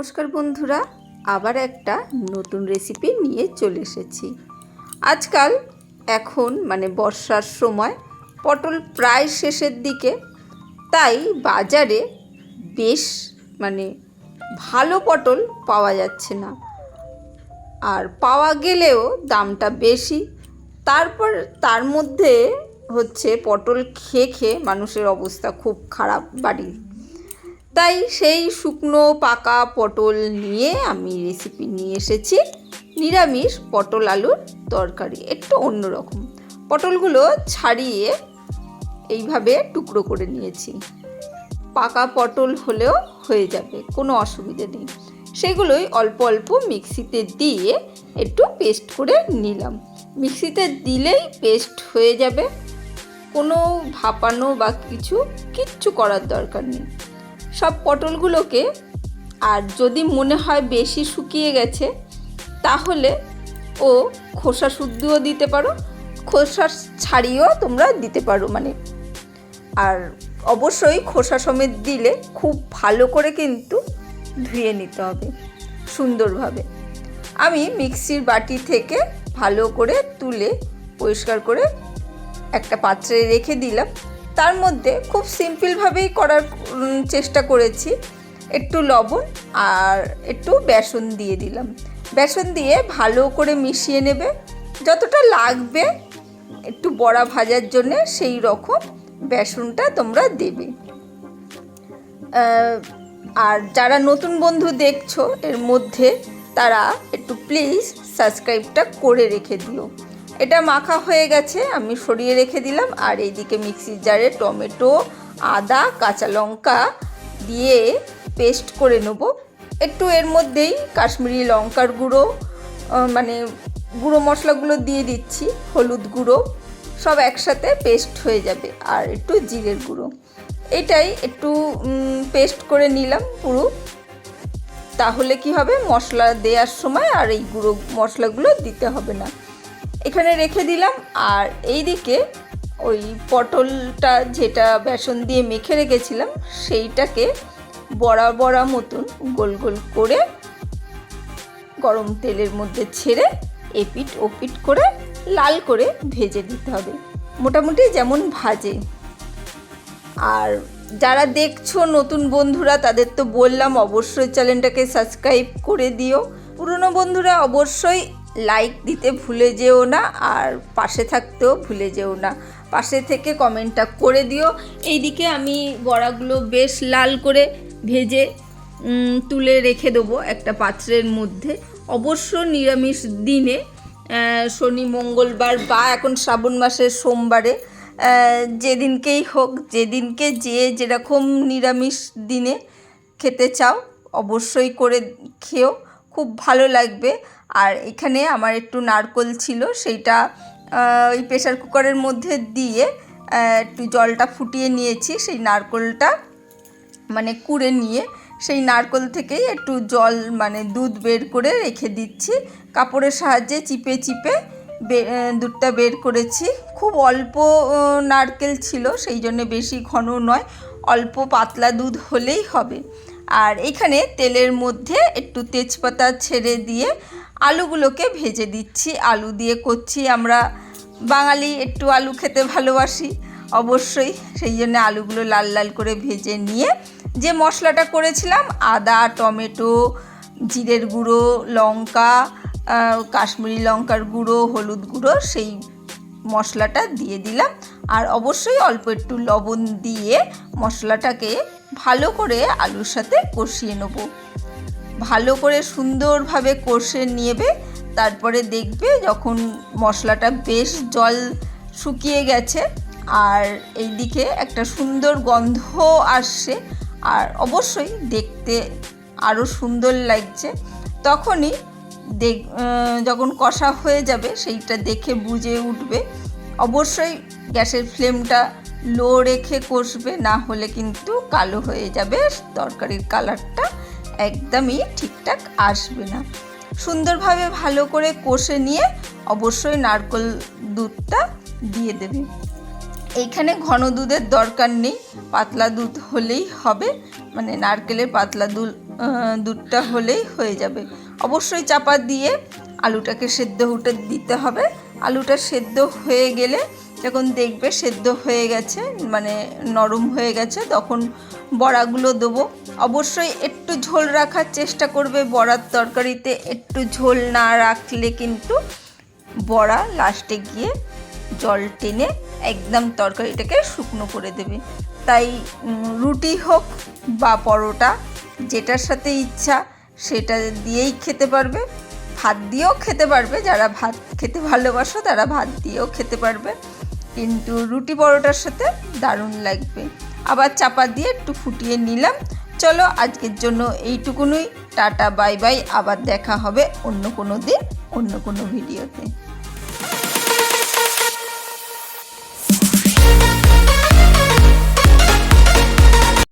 নমস্কার বন্ধুরা, আবার একটা নতুন রেসিপি নিয়ে চলে এসেছি। আজকাল এখন মানে বর্ষার সময় পটল প্রায় শেষের দিকে, তাই বাজারে বেশ মানে ভালো পটল পাওয়া যাচ্ছে না। আর পাওয়া গেলেও দামটা বেশি, তারপর তার মধ্যে হচ্ছে পটল খেয়ে খেয়ে মানুষের অবস্থা খুব খারাপ বাড়ির। তাই সেই শুকনো পাকা পটল নিয়ে আমি রেসিপি নিয়ে এসেছি। নিরামিষ পটল আলুর তরকারি, একটু অন্যরকম পটলগুলো ছাড়িয়ে এইভাবে টুকরো করে নিয়েছি। পাকা পটল হলেও হয়ে যাবে, কোনো অসুবিধে নেই। সেগুলোই অল্প অল্প মিক্সিতে দিয়ে একটু পেস্ট করে নিলাম। মিক্সিতে দিলেই পেস্ট হয়ে যাবে। কোনো ভাপানো বা কিছু কিচ্ছু করার দরকার নেই। সব পটলগুলোকে আর যদি মনে হয় বেশি শুকিয়ে গেছে, তাহলে ও খোসা শুদ্ধও দিতে পারো, খোসা ছাড়িয়েও তোমরা দিতে পারো মানে। আর অবশ্যই খোসা সমেত দিলে খুব ভালো করে কিন্তু ধুয়ে নিতে হবে সুন্দরভাবে। আমি মিক্সির বাটি থেকে ভালো করে তুলে পরিষ্কার করে একটা পাত্রে রেখে দিলাম। তার মধ্যে খুব সিম্পলভাবেই করার চেষ্টা করেছি। একটু লবণ আর একটু বেসন দিয়ে দিলাম। বেসন দিয়ে ভালো করে মিশিয়ে নেবে। যতটা লাগবে একটু বড়া ভাজার জন্য সেই রকম বেসনটা তোমরা দেবে। আর যারা নতুন বন্ধু দেখছ, এর মধ্যে তারা একটু প্লিজ সাবস্ক্রাইবটা করে রেখে দিও। এটা মাখা হয়ে গেছে, আমি সরিয়ে রেখে দিলাম। আর এইদিকে মিক্সির জারে টমেটো, আদা, কাঁচা লঙ্কা দিয়ে পেস্ট করে নেব। একটু এর মধ্যেই কাশ্মীরি লঙ্কার গুঁড়ো মানে গুঁড়ো মশলাগুলো দিয়ে দিচ্ছি, হলুদ গুঁড়ো, সব একসাথে পেস্ট হয়ে যাবে। আর একটু জিরের গুঁড়ো। এটাই একটু পেস্ট করে নিলাম পুরো। তাহলে কি হবে? মশলা দেওয়ার সময় আর এই গুঁড়ো মশলাগুলো দিতে হবে না। এখানে রেখে দিলাম, আর এই দিকে ওই পটলটা যেটা বেসন দিয়ে মেখে রেখেছিলাম, সেইটাকে বড়া বড়া মতন গোল গোল করে গরম তেলের মধ্যে ছেড়ে এপিট ওপিট করে লাল করে ভেজে দিতে হবে। মোটামুটি যেমন ভাজে। আর যারা দেখছ নতুন বন্ধুরা, তাদের তো বললাম অবশ্যই চ্যানেলটাকে সাবস্ক্রাইব করে দিও। পুরনো বন্ধুরা অবশ্যই লাইক দিতে ভুলে যেও না আর পাশে থাকতেও ভুলে যেও না। পাশে থেকে কমেন্টটা করে দিও। এইদিকে আমি বড়াগুলো বেশ লাল করে ভেজে তুলে রেখে দেবো একটা পাত্রের মধ্যে। অবশ্য নিরামিষ দিনে শনি, মঙ্গলবার বা এখন শ্রাবণ মাসের সোমবারে যেদিনকেই হোক, যেদিনকে যে যেরকম নিরামিষ দিনে খেতে চাও, অবশ্যই করে খেও। খুব ভালো লাগবে। আর এখানে আমার একটু নারকোল ছিল, সেইটা ওই প্রেশার কুকারের মধ্যে দিয়ে একটু জলটা ফুটিয়ে নিয়েছি, সেই নারকোলটা মানে কুড়ে নিয়ে, সেই নারকোল থেকেই একটু জল মানে দুধ বের করে রেখে দিচ্ছি। কাপড়ের সাহায্যে চিপে চিপে দুধটা বের করেছি। খুব অল্প নারকেল ছিল, সেই জন্য বেশি ঘন নয়, অল্প পাতলা দুধ হলেই হবে। আর এখানে তেলের মধ্যে একটু তেজপাতা ছেড়ে দিয়ে আলুগুলোকে ভেজে দিচ্ছি। আলু দিয়ে করছি আমরা। বাঙালি একটু আলু খেতে ভালোবাসি, অবশ্যই। সেই জন্য আলুগুলো লাল লাল করে ভেজে নিয়ে যে মশলাটা করেছিলাম, আদা, টমেটো, জিরের গুঁড়ো, লঙ্কা কাশ্মীরি লঙ্কার গুঁড়ো, হলুদ গুঁড়ো, সেই মশলাটা দিয়ে দিলাম। আর অবশ্যই অল্প একটু লবণ দিয়ে মশলাটাকে ভালো করে আলুর সাথে কষিয়ে নেব। ভালো করে সুন্দরভাবে কষে নেবে তারপরে দেখবে যখন মশলাটা বেশ জল শুকিয়ে গেছে আর এই দিকে একটা সুন্দর গন্ধ আসছে আর অবশ্যই দেখতে আরও সুন্দর লাগছে। তখনই দেখ যখন কষা হয়ে যাবে, সেইটা দেখে বুঝে উঠবে। অবশ্যই গ্যাসের ফ্লেমটা লো রেখে কষবে, না হলে কিন্তু কালো হয়ে যাবে। তরকারির কালারটা একদমই ঠিকঠাক আসবে না। সুন্দরভাবে ভালো করে কষে নিয়ে অবশ্যই নারকোল দুধটা দিয়ে দেবে। এইখানে ঘন দুধের দরকার নেই। পাতলা দুধ হলেই হবে। মানে নারকেলের পাতলা দুধ দুধটা হলেই হয়ে যাবে। অবশ্যই চাপা দিয়ে আলুটাকে সেদ্ধ উঠে দিতে হবে। আলুটা সেদ্ধ হয়ে গেলে যখন দেখবে সেদ্ধ হয়ে গেছে মানে নরম হয়ে গেছে, তখন বড়াগুলো দেবো। অবশ্যই একটু ঝোল রাখার চেষ্টা করবে বড়ার তরকারিতে, একটু ঝোল না রাখলে কিন্তু বড়া লাস্টে গিয়ে জল টেনে একদম তরকারিটাকে শুকনো করে দেবে। তাই রুটি হোক বা পরোটা, যেটার সাথে ইচ্ছা সেটা দিয়েই খেতে পারবে। ভাত দিয়েও খেতে পারবে, যারা ভাত খেতে ভালোবাসো তারা ভাত দিয়েও খেতে পারবে। কিন্তু রুটি পরোটার সাথে দারুণ লাগবে। আবার চাপা দিয়ে একটু ফুটিয়ে নিলাম। চলো আজকের জন্য এইটুকুনই। Tata, bye bye. আবার দেখা হবে অন্য কোনো দিন, অন্য কোনো ভিডিওতে।